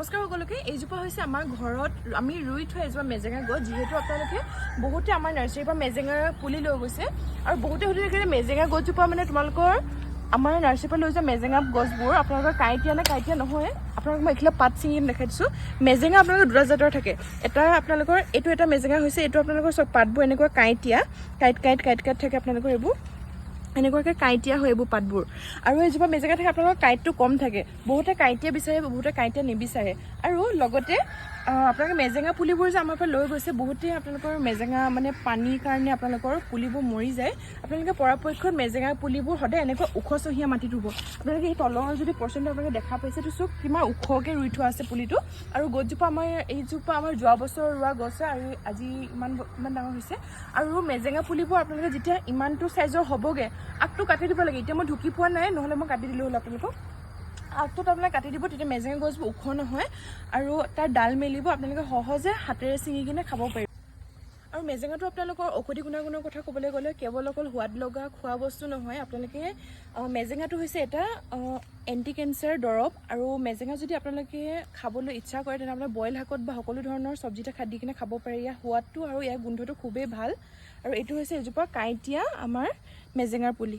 নমস্কাৰ সকলোকে এইজোপা হৈছে আমাৰ ঘৰত আমি ৰুই থোৱা এজোপা মেজেঙা গছ যিহেতু আপোনালোকে বহুতে আমাৰ নাৰ্চাৰীৰ পৰা মেজেঙাৰ পুলি লৈ গৈছে। আৰু বহুতে সুধি থাকে যে মেজেঙা গছজোপা মানে তোমালোকৰ আমাৰ নাৰ্চাৰীৰ পৰা লৈ যোৱা মেজেঙা গছবোৰ আপোনালোকৰ কাঁইটীয়া নে কাঁইটীয়া নহয়? আপোনালোকক মই এইখিলা পাত ছিঙি দেখাই দিছোঁ। মেজেঙা আপোনালোকৰ দুটা জাতৰ থাকে। এটা আপোনালোকৰ এইটো এটা মেজেঙা হৈছে এইটো আপোনালোকৰ চব পাতবোৰ এনেকুৱা কাঁইটীয়া। কাঁইট কাঁইট কাঁইট কাঁইট থাকে আপোনালোকৰ এইবোৰ। এনেকুৱাকৈ কাঁইটীয়া হয় এইবোৰ পাতবোৰ। আৰু এজোপা মেজেঙা থাকে আপোনালোকৰ কাঁইটটো কম থাকে। বহুতে কাঁইটীয়া বিচাৰে বহুতে কাঁইটীয়া নিবিচাৰে। আৰু লগতে আপোনালোকে মেজেঙা পুলিবোৰ যে আমাৰ পৰা লৈ গৈছে বহুতে আপোনালোকৰ মেজেঙা মানে পানীৰ কাৰণে আপোনালোকৰ পুলিবোৰ মৰি যায়। আপোনালোকে পৰাপক্ষত মেজেঙা পুলিবোৰ সদায় এনেকুৱা ওখ চহীয়া মাটিত ৰুব। আপোনালোকে এই তলৰ যদি পৰ্চনটো আপোনালোকে দেখা পাইছে এইটো চব কিমান ওখকৈ ৰুই থোৱা আছে পুলিটো। আৰু গছজোপা আমাৰ এইজোপা আমাৰ যোৱা বছৰ ৰোৱা গছ আৰু আজি ইমান ইমান ডাঙৰ হৈছে। আৰু মেজেঙা পুলিবোৰ আপোনালোকে যেতিয়া ইমানটো চাইজৰ হ'বগৈ আগটো কাটি দিব লাগে। এতিয়া মই ঢুকি পোৱা নাই নহ'লে মই কাটি দিলোঁ হ'ল আপোনালোকক। আগটোত আপোনালোকে কাটি দিব তেতিয়া মেজেঙা গছবোৰ ওখ নহয়। আৰু তাৰ ডাল মেলিব আপোনালোকে সহজে হাতেৰে ছিঙি কিনে খাব পাৰিব। আৰু মেজেঙাটো আপোনালোকৰ ঔষধি গুণাগুণৰ কথা ক'বলৈ গ'লে কেৱল অকল সোৱাদ লগা খোৱা বস্তু নহয় আপোনালোকে মেজেঙাটো হৈছে এটা এণ্টি কেঞ্চাৰ দৰৱ আৰু মেজেঙা যদি আপোনালোকে খাবলৈ ইচ্ছা কৰে তেনেহ'লে বইল শাকত বা সকলো ধৰণৰ চব্জিতে খাই দি কিনে খাব পাৰে। ইয়াৰ সোৱাদটো আৰু ইয়াৰ গোন্ধটো খুবেই ভাল। আৰু এইটো হৈছে এজোপা কাঁইটীয়া আমাৰ মেজেঙাৰ পুলি।